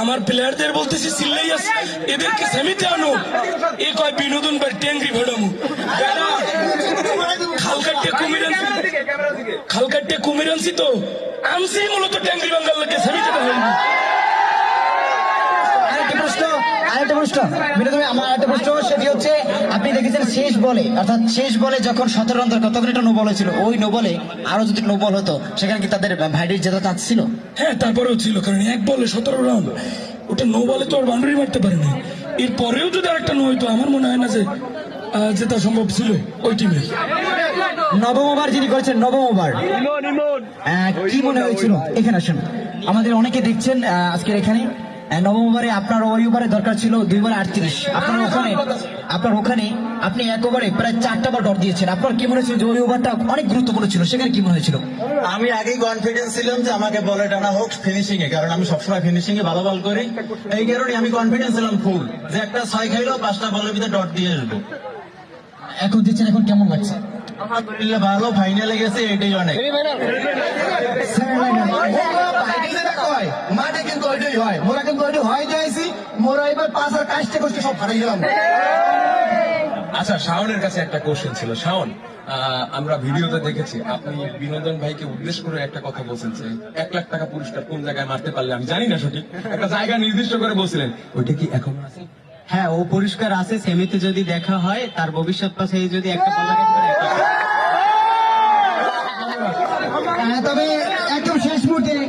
আমার প্লেয়ারদের বলতেছি সিল্লাইয়াস এদেরকে সেমিতে আনো। এ কয়, বিনোদন বাই ট্যাঙ্গি ভেড়ামু। খালকাটে কুমির আনছি খালকাটে কুমির আনছি তো আনছি মূলত ট্যাঙ্গি বাঙ্গাল লাগে সেমিতে হয়নি। আরেকটা প্রশ্ন আরেকটা প্রশ্ন। বিনোদন আমার আরেকটা প্রশ্ন, সেটি হচ্ছে আপনি দেখেছেন শেষ বলে অর্থাৎ শেষ বলে যখন সতেরো রান দরকার তখন একটা নো বল হয়েছিল ওই নো বলে আরও যদি নো বল হতো সেখানে কি তাদের ভাইডির জেতা চান্স ছিল? হ্যাঁ তারপরেও ছিল কারণ এক বলে সতেরো রান। ওটা নো বলে তো আর বাউন্ডারি মারতে পারেনি। এর পরেও যদি আরেকটা নো হইতো আমার মনে হয় না যে জেতা সম্ভব ছিল ওই টিমে নবম ওভার যিনি করেছেন নবম ওভার কি মনে হয়েছিল? এখানে আসুন। আমাদের অনেকে দেখছেন আহ, আজকের এখানে। নবম ওভারে আপনার ওই ওভারে দরকার ছিল দুই বলে আটত্রিশ। আপনার ওখানে আপনার ওখানে আপনি এক ওভারে প্রায় চারটা বল ডট দিয়েছেন। আপনার কি মনে হয়েছিল যে ওই ওভারটা অনেক গুরুত্বপূর্ণ ছিল? সেখানে কি মনে হয়েছিল? আমি আগেই কনফিডেন্স ছিলাম যে আমাকে বলে টানা হোক ফিনিশিং এ কারণ আমি সবসময় ফিনিশিং এ ভালো বল করি। এই কারণে আমি কনফিডেন্স ছিলাম ফুল যে একটা ছয় খাইলো পাঁচটা বলের ভিতরে ডট দিয়ে আসব। এখন দিচ্ছেন এখন কেমন লাগছে? আলহামদুলিল্লাহ ভালো ফাইনালে গেছে এটাই অনেক। হয়। মোরা কিন্তু হয় যাইছি। মোরা এবার পাঁচ আর কাজটা করছি সব হারাই গেলাম। আচ্ছা শাওনের কাছে একটা কোশ্চেন ছিল। শাওন আমরা ভিডিওতে দেখেছি আপনি বিনোদন ভাইকে উদ্দেশ্য করে একটা কথা বলছেন যে এক লাখ টাকা পুরস্কার কোন জায়গায় মারতে পারলে আমি জানি না সঠিক একটা জায়গা নির্দিষ্ট করে বলছিলেন। ওইটা কি এখনও আছে? হ্যাঁ ও পরিষ্কার আছে সেমিতে যদি দেখা হয় তার ভবিষ্যৎ পাশে যদি একটা বলা তবে